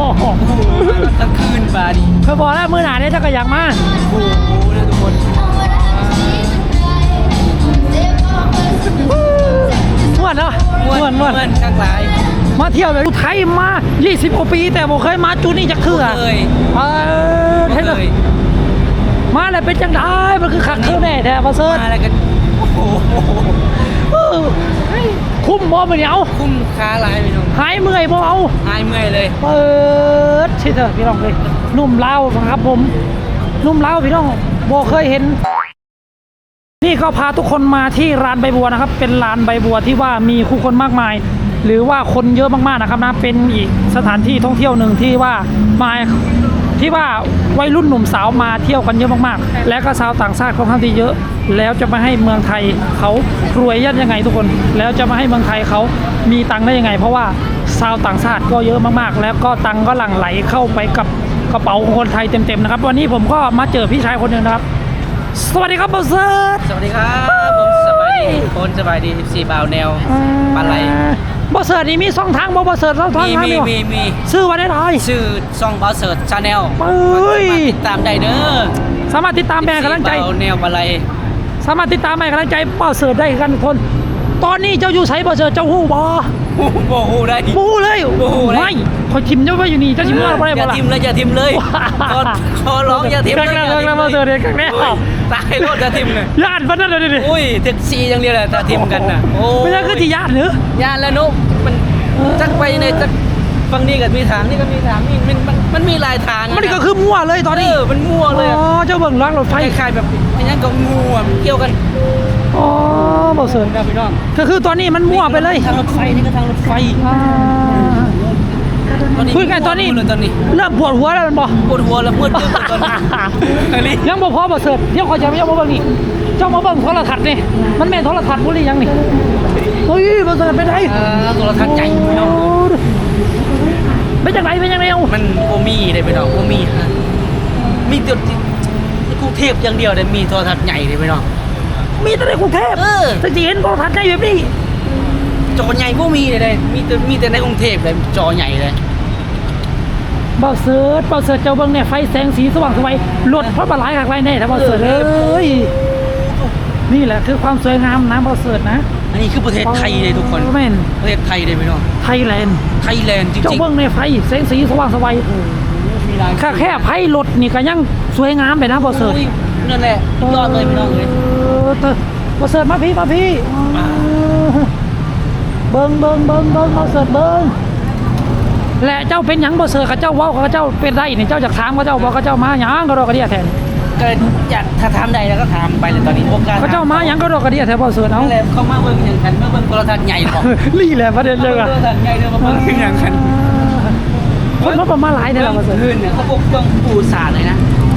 โอ้โหมาแบบกลางคืนบาดีเคยบอกแล้วมือหนาเนี่ยถ้าก็อยากมาโอ้โหนะทุกคนม่วนเนาะม่วนม่วนม่วนข้างหลายมาเที่ยวแบบไทยมา20กว่าปี แต่บ่เคยมาจุดนี้จักเทื่อเคยเออเคเท่เลยยมาแล้วเป็นจังได้มันคือคักเท่าแน่แท้ประเสริฐมาแล้วกันโอ้โหเออ คุ้มบ่มื้อนี้เอาคุ้มค่าหลายพี่น้องหายเมื่อยบ่เอาหายเมื่อยเลย เปิดชิเถอะพี่น้องเลยหนุ่มลาวครับผมหนุ่มลาวพี่น้องบ่เคยเห็น นี่ก็พาทุกคนมาที่ร้านใบบัวนะครับ เป็นร้านใบบัวที่ว่ามีคู่คนมากมาย หรือว่าคนเยอะมากๆนะครับนะเป็นอีกสถานที่ท่องเที่ยวหนึ่งที่ว่ามา ที่ว่าวัยรุ่นหนุ่มสาวมาเที่ยวกันเยอะมากๆ และก็ชาวต่างชาติค่อนข้างที่เยอะ แล้วจะมาให้เมืองไทยเขารวยยันยังไงทุกคน แล้วจะมาให้เมืองไทยเขามีตังค์ได้ยังไง เพราะว่าชาวต่างชาติก็เยอะมากๆ แล้วก็ตังค์ก็หลั่งไหลเข้าไปกับกระเป๋าของคนไทยเต็มๆนะครับ วันนี้ผมก็มาเจอพี่ชายคนหนึ่งนะครับ สวัสดีครับบอสเซิร์ตสวัสดีครับผมสบายดีคนสบายดีสีบาวแนวปลาไหล บอสเสิร์ตนี่มีสองทางบอบอสเสิร์ตสองทางมีทางมีเดียวมีมีชื่อว่าได้ไรชื่อซองบาวเสิร์ชชาแนลเอ้ยติดตามได้เด้อสามารถติดตามแม่กำลังใจบาวแนวปลาไหลสามารถติดตามแม่กำลังใจบอสเสิร์ตได้กันทุกคน ตอนนี้เจ้าอยู่ไสบอสเสิร์ตเจ้าหู้บอโอ้โหได้บู้เลยบู้เลยไม่ คอยทิมเจ้าไว้อยู่นี่เจ้าชิมเมื่อไรอบ่ย่าล่ะทิมเลยอย่าทิมเลยขอขอร้องอย่าทิมครั้งแรกครั้งแรกบอสเสิร์ตเลยครั้งแรกโอ้ยตายรถอย่าทิมเลยญาติพันนั่นเลยดิอุ้ยแท็กซี่อย่างเดียวแหละถ้าทิมกันน่ะโอ้ไม่ใช่คือที่ญาติหรือญาติแล้วนุกมันจักไปในจักฝั่งนี้ก็มีทางนี่ก็มีทางนี่มันมันมันมีหลายทางะมันก็คือมั่วเลยตอนนี้เออมันมั่วเลยอ๋อเจ้าเบิ่งรางรถไฟคล้ายๆแบบไอ้นั่นก็งูอะเกี่ยวกันอ๋อบอสเสิร์ตครับพี่น้องก็คือตอนนี้มันมั่วไปเลยทางรถไฟนี่ก็ทางรถไฟอ่าตอนนี้ คุยกันตอนนี้เลยตอนนี้เริ่มปวดหัวแล้วมันบอกปวดหัวแล้วมืดตึ๊บตอนนี้อันนี้ยังบ่พอบ่เสิร์ฟเดี๋ยวขอยจะไม่ยอมมาเบิ่งนี่เจ้ามาเบิ่งโทรทัศน์นี่มันแม่นโทรทัศน์บ่หรือยังนี่เฮ้ยบ่เสิร์ฟเป็นไงเอ่อโทรทัศน์ใหญ่พี่น้องเป็นจังไดเป็นจังไดเอามันโอมีเลยพี่น้องโอมีฮะมีจุดที่กรุงเทพอย่างเดียวเลยมีโทรทัศน์ใหญ่เลยพี่น้องมีแต่ในกรุงเทพเออแต่สิเห็นโทรทัศน์ได้แบบนี้จอใหญ่ก็มีเลยเลย มีแต่มีแต่ในกรุงเทพเลยจอใหญ่เลย บ่เสิร์ฟบ่เสิร์ฟเจ้าเบิ่งเนี่ยไฟแสงสีสว่างสวยรถเพราะบ่หลายคักหลายแน่ถ้าบ่เสิร์ฟเอ้ยนี่แหละคือความสวยงามนะบ่เสิร์ฟนะ อันนี้คือประเทศไทยเลยทุกคนแม่นประเทศไทยเลยพี่น้องไทยแลนด์ไทยแลนด์จเจ้าริงเบิ่งในไฟแสงสีสว่างสวยๆมีร้านแค่แค่ไพ่รถนี่ก็ยังสวยงามไปนะบ่เสิร์ฟโอ้ยนั่นแหละยอดเลยพี่น้องเลยเออเตอมาเสิร์ฟมาพี่มาพี่เบิ้งเบิ้งเบิ้งเบิ้งมาเสิร์ฟเบิ้ง และเจ้าเป็นหยังบ่เสิร์ฟกับเจ้าเว้ากับเจ้าเป็นได้นี่เจ้าจากถามกับเจ้าบอกกับเจ้ามาหยังก็รอกระเดียแทนก็อยากถ้าถามใดแล้วก็ถามไปเลยตอนนี้โอกาสเขาเจ้ามาหยังก็รอกระเดียแทนบ่เสิร์ฟเอานั่นแหละเขามาเบิ่งอย่างกันมาเบิ่งโทรทัศน์ใหญ่บอกลี่แหละประเด็นมาเยเบิ่อะงอะโทรทัศน์ใหญ่เด้อมาเบิ่งอย่างกันคนมาประมาณหลายเนี่ยเราบ่เสิร์ฟคืนเนี่ยเขาปกต้องปูสาดเลยนะ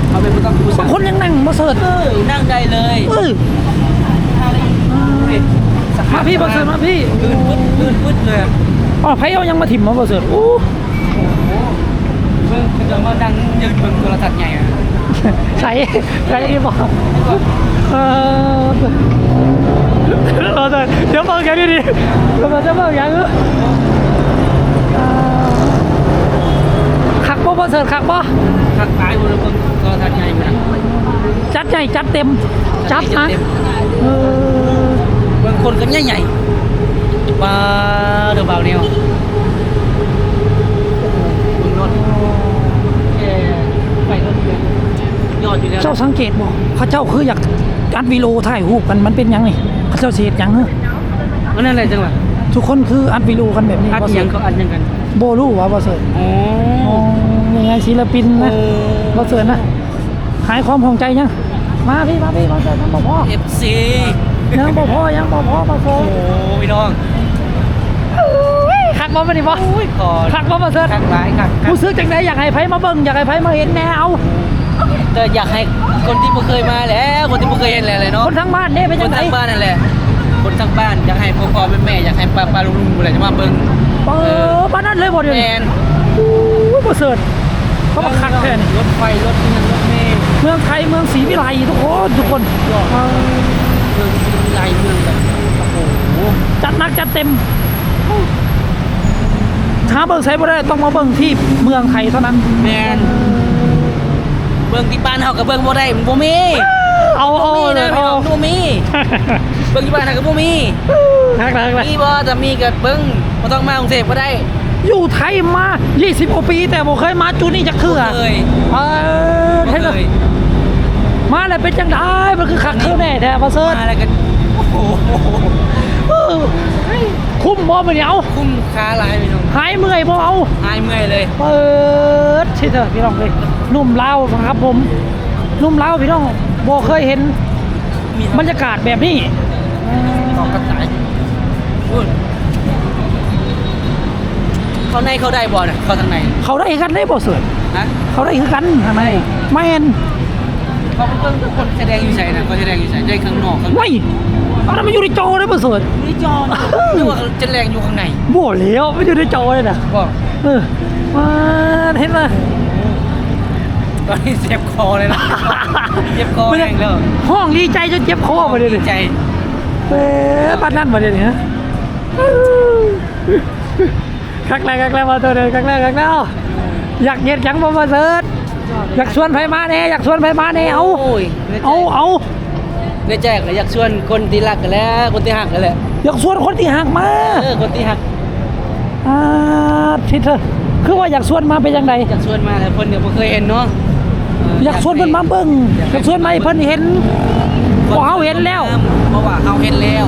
เขาเป็นผู้ต้องปูสาบางดคนยังนั่งบ่เสิร์ฟเออนั่งได้เลยเออมาพี่บ่เสิร์ฟมาพี่คืนปึ๊ดคืนปึ๊ดเลย อะอ๋อไผเอายังมาถิ่มมาบ่เสิร์ฟอู้เบิ่งเขาจะมานั่งยืนเบิ่งโทรทัศน์ใหญ่อะใส่ใส่ที่บอกเออเราจะเดี๋ยวเบิ่งอย่างนี้ดิเราจะเบิ่งอย่างนี้ขักบ่บ่เสิร์ฟขักบ่ทักทายบนเบิ่งโทรทัศน์ใหญ่ไปนะจัดใหญ่จัดเต็มจัดนะเต็มเออเบิ่งคนกันใหญ่ๆว้าเด อะบาวเนียวเบิ่งรถเอ่อไปรถเลยยอดอยู่แล้วนะเจ้าสังเกตบ่เขาเจ้าคืออยากอัดวิดีโอถ่ายรูปกันมันเป็นหยังนี่เขาเจ้าเสียดหยังเนอะอันนั่นแหละจังหวะทุกคนคืออัดวิดีโอกันแบบนี้อัดบ่หเสิยัร์งฟเขาอัดหยังกันโบรู้ว่าบ่เสิร์ฟอ๋ออ๋อยังไงศิลปินนะบ่เสิร์ฟนะหายความห่วงใจยังมาพี่มาพี่มาเสิร์ฟยังบ่พอ เอฟซียังบ่พอยังบ่พอมาเสิโอ้ร์ฟโหพี่น้อง คักบ่มาดิบ่อุ้ยก่อนคักบ่มาเสิร์ฟคักหลายคักคักรู้สึกจังไดอยากให้ไผมาเบิ่งอยากให้ไผมาเห็นแนวแต่อยากให้คนที่บ่เคยมาแล้วคนที่บ่เคยเห็นแหละเลยเนาะคนทั้งบ้านเด้เป็นคจันงไดทั้งบ้านนั่นแหละคนทั้งบ้านอยากให้พ่อพ่อแม่แม่อยากให้ป้าป้าลุงลุงอะไรจะมาเบิ่งเออบ้านนั้นเลยบ่เดี๋ยวแมนี้นโอ้ยบ่เสิร์ฟเขามาคักแท้นี่รถไฟรถนั่งรถเมล์เมืองไทยเมืองศรีวิไลทุกคนทุกคนเออเมืองศรีวิไลเมืองแบบโอ้โหจัดหนักจัดเต็มถ หาเบิ่งใช้บ่ได้ต้องมาเบิ่งที่เมืองไทยเท่านั้น แมนเบิ่งที่บ้านเฮากับเบิ่งบ่ได้มันบ่มีเอาบ่เอามีเลนะยพี่เอาน้องบ่มีเบิ่งที่บ้านเฮาก็บ่มีฮักเลยฮักเลยมีบ่จะมีก็เบิ่งบ่ต้องมากรุงเทพก็ได้อยู่ไทยมา 20กว่าปี แต่บ่เคยมาจุดนี้จักเทื่อเคย เออบ่เห็นเคเลยย มาแล้วเป็นจังไดมันคือคักคือแน่แท้บ่เซิร์ชมาแล้วก็โอ้โหเออคุ้มบ่มื้อนี้เอาคุ้มค่าหลายพี่น้องหายเมื่อยบ่เอาหายเมื่อยเลยเปิดชิเถอะพี่น้องเลยหนุ่มลาวครับผมหนุ่มลาวพี่น้องบ่เคยเห็นมีบรรยากาศแบบนี้ตอกกระต่ายพูดเขาในเขาได้บ่น่ะเขาทางในเขาได้กันได้บ่เสือนฮะเขาได้คือกันทางในแม่น เขาเพิ่งคนแสดงอยู่ใส่น่ะเขาแสดงอยู่ใส่ได้ข้างนอกข้างในไม่เอาแล้วมันอยู่ในจอได้บ่เสือนนี่จอนึกว่าจะแรงอยู่ข้างในบ่แล้วมันอยู่ในจอเลยนะบอกเออมาเห็นไหมตอนนี้เจ็บคอเลยนะเจ็บคอแห้งแล้วห้องดีใจจนเจ็บคอมาเลยดีใจเอ๊ะบ้านนั่นมาเลยเนี่ยครั้งแรกครั้งแรกมาตัวเดียวครั้งแรกครั้งแรกอยากเห็นยังบ่มาเสิร์ช อยากชวนไผมาแน่อยากชวนไผมาแน่เอาโอ้ยเอาเอาในแจกเลยอยากชวนคนที่รักกันแล้วคนที่หักกันแหละอยากชวนคนที่หักมาเออคนที่หักอ่าทิศเธอคือว่าอยากชวนมาเป็นยังไงอยากชวนมาแต่คนเดียวบ่เคยเห็นเนาะเอยากชวนเพิ่นมาเบิ่งอยากชวนมาให้เพิ่นเห็นบ่เฮาเห็นแล้ว เพราะว่าเฮาเห็นแล้ว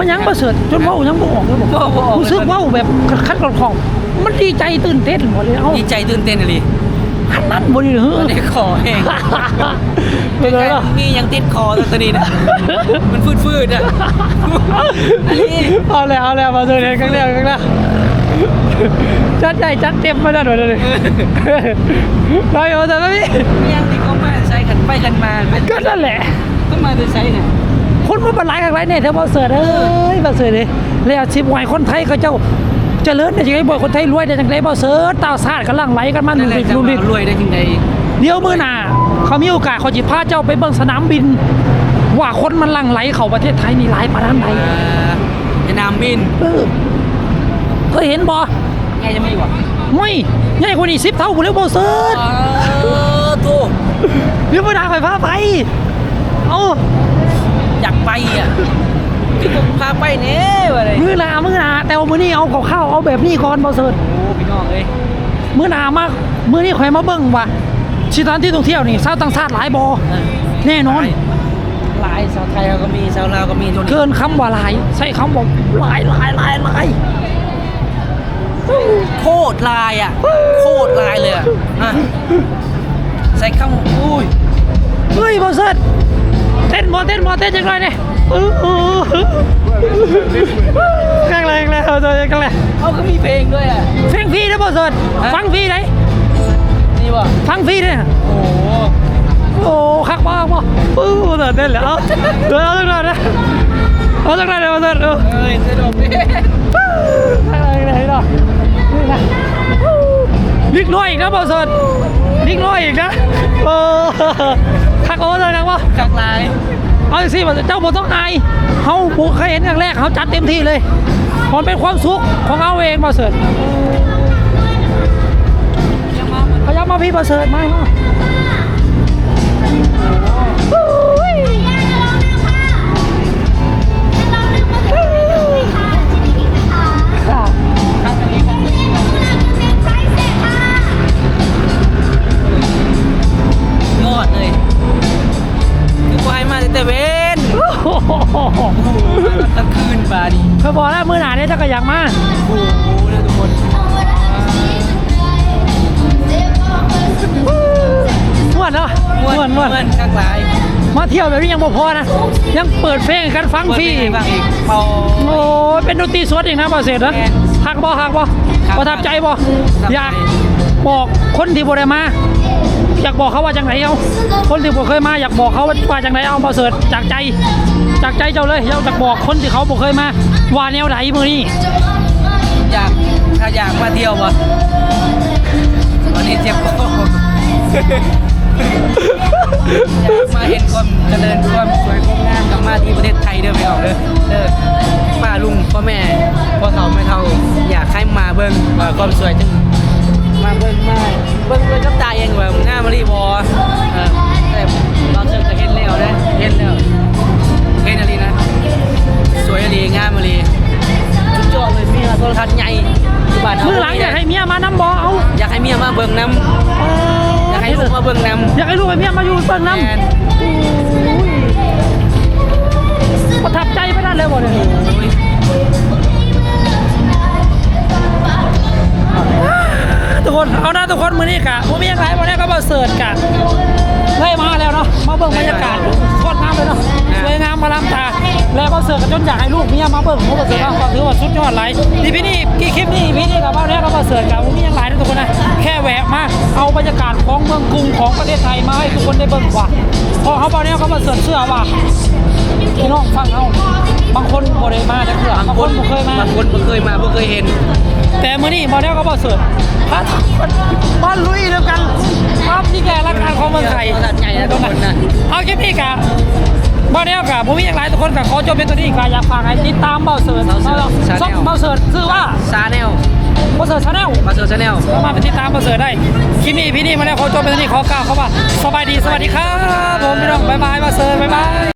มันยังบ่เสิร์ชจนเว้ายังบ่ออกเลยบ่บ่ออก รู้สึกเว้าแบบคัดๆของๆมันดีใจตื่นเต้นหมดเลยเอ้าดีใจตื่นเต้นเลยขนาดบ่ดีเหรอตอนนี้คอแห้งเป็นไงล่ะมียังติดคอตัวนี้นะมันฟืดๆอะอันนี้เอาแล้วเอาแล้วมาเจอกันครั้งแรกครั้งแรกจัดใหญ่จัดเต็มมาแล้วหน่อยเลยได้เอาแต่ไม่มียังติดก็มาใช้กันไปกันมาเป็นก็นั่นแหละ ก็มาโดยใช้เนี่ย คนมันเป็นหลายครั้งหลายเนี่ยเธอบอกเสิร์ชเอ้ยบอกเสิร์ชเลยแล้วชิบหวยคนไทยเขาเจ้าเจริญได้ยังไงบ่อยคนไทยรวยได้จังไงบอกเสิร์ชตาวซาดกำลังไหลกันมานั่นแหละลุจะลุลิมารวยได้จริงใดเดี๋ยวมื้อหน้าเขามีโอกาสเขาจิพาเจ้าไปเบิ่งสนามบิน ว่าคนมันหลั่งไหลเข้าประเทศไทยนี่หลายปานใดอ่าในนามบินเออเคยเห็นบ่ไงจะไม่อยู่อะไม่ใหญ่กว่านี้10เท่าบ่เลยบ่เสิร์ชเออโตเดี๋ยวมื้อหน้าข่อยพาไป เอาอยาก ไปอะคือผมพาไปเน่วะเลยมื้อหน้ามื้อหน้าแต่ว่ามื้อนี้เอากับข้าวเอาแบบนี้ก่อนบ่เสิร์ชโอ้พี่น้องเอ้ยมื้อหน้ามามื้อนี้ข่อยมาเบิ่งว่าสถานที่ท่องเที่ยวนี่ชาวต่างชาติหลายบ่เออแน่นอนหลายชาวไทยเขาก็มีชาวลาวก็มีตัวนี้เกินคำว่าหลายใช้คำว่าหลายหลายหลายหลายโคตรลายอะโคตรลายเลยอะอะใส่คำอุ้ยเฮ้ยบ่เสิร์ช เต้นบ่เต้นบ่เต้นจังหน่อยนี่เออเออแรงแรงแรงเอาตัวจังเลยเขาก็มีเพลงด้วยอะเพลงฟรีนะบ่เสิร์ชฮะฟังฟรีได้นี่ป่ะฟังฟรีเนี่ยโอ้โหโอ้คักมากบ่ปื้อเสิร์ชเต้นแล้วเอาเดี๋ยวเอาจังหน่อยนะเอาจังหน่อยเดี๋ยวบ่เสิร์ชเออเอ้ยสนุกดิอะไรไหนล่ะนี่นะนิดน้อยอีกนะบอสเซิร์ตนิดน้อยอีกนะเออ ทักโอ้เลยนะวะกักลายเอาสิว่าเจ้าบอต้องอายเขาบุกเคยเห็นอย่างแรกเขาจัดเต็มที่เลยมันเป็นความสุขของเขาเองบอสเซิร์ตยังมาพยายามมาพี่บอสเซิร์ตมา ที่ยวแบบนี้ยังบ่พอนะ ยังเปิดเพลงให้กันฟังฟรีเปิดเพลงให้ฟังอีก เป่า โอ้ยเป็นดนตรีสดอีกนะบาเสร็จนะแม่นหักบ่หักบ่ครับประทับใจบ่ประทับใจ อยากบอกคนที่บ่ได้มา อยากบอกเขาว่าจังไหนเอาคนที่บ่เคยมาอยากบอกเขาว่าจังไหนเอาบาเสร็จจากใจ จากใจเจ้าเลยอยากบอกคนที่เขาบ่เคยมาว่าแนวไหนมื้อนี้อยากถ้าอยากมาเที่ยวบ่ตอนนี้เจ็บคอ อยากมาเห็นความเจริญความสวยความงามกลับมาที่ประเทศไทยเด้อไปออกเด้อเด้อมาลุงพ่อแม่พ่อเฒ่าแม่เฒ่าอยากให้มาเบิ่งว่าความสวยจังมาเบิ่งมาเบิ่งด้วยน้ำตาเองว่ามันงามารีบ่เออแต่เราเจอก็เห็นแล้วนะเห็นแล้วเห็นอะไรนะสวยอะไรงามอะไรชุดยอดเลยมีโทรทัศน์ใหญ่บ้านเฮามือหลังอยากให้เมียมานำบ่เอาอยากให้เมียมาเบิ่งน้ำ มาเบิ่งน้ำอยากให้ลูกให้เมียมาอยู่เบิ่งน้ำแม่นประทับใจไปนั่นเลยบ่เนี่ยทุกคนเอาหน้าทุกคนมือนี้กะผมมีอย่างไรวันนี้ก็มาเสิร์ชกะได้มาแล้วเนาะมาเบิ่งบรรยากาศโคตรงามเลยเนาะสวยงามมาล้ำตา แล้วก็เสิร์ชกันจนอยากให้ลูกเมียมาเบิ่งผมก็เสิร์ชเอาก็ถือว่าสุดยอดไลฟ์นี่พี่นี่กี่คลิปนี่พี่นี่กับเราเนี่ยก็มาเสิร์ชกันผมมีอย่างไรนะทุกคนนะแค่แหวะมาเอาบรรยากาศของเมืองกรุงของประเทศไทยมาให้ทุกคนได้เบิ่งว่าพอเขาเอาเนี่ยเขามาเสิร์ชเสื้อว่าพี่น้องฟังเอาบางคนบ่ได้มาแต่เพื่อบางคนบ่เคยมาบางคนบ่เคยมาบ่เคยเห็น แต่มื่อนี้มาเนี้ยก็บอเสิร์ตพาบ้านลุยเดียวกันครับนี่แกรักการของเมืองไทยโทรทัศน์ใหญ่นะทุกคนนะเอาคลิปนี้กะ บ้านเนี้ยกะผมมีอย่างไรทุกคนกะขอจบเป็นตัวนี้กะอยากฝากให้ติดตามเบาเสิร์ตช่องเบาเสิร์ตชื่อว่าซาแนลเบาเสิร์ตชาแนลมาเซอร์ชาแนลสามารถไปติดตามเบาเสิร์ตได้คลิปนี้พี่นี่มาแล้วขอจบเป็นตัวนี้ขอกล่าวเข้ามาสบายดีสวัสดีครับผมพี่น้องบ๊ายบายเบาเสิร์ตบ๊ายบาย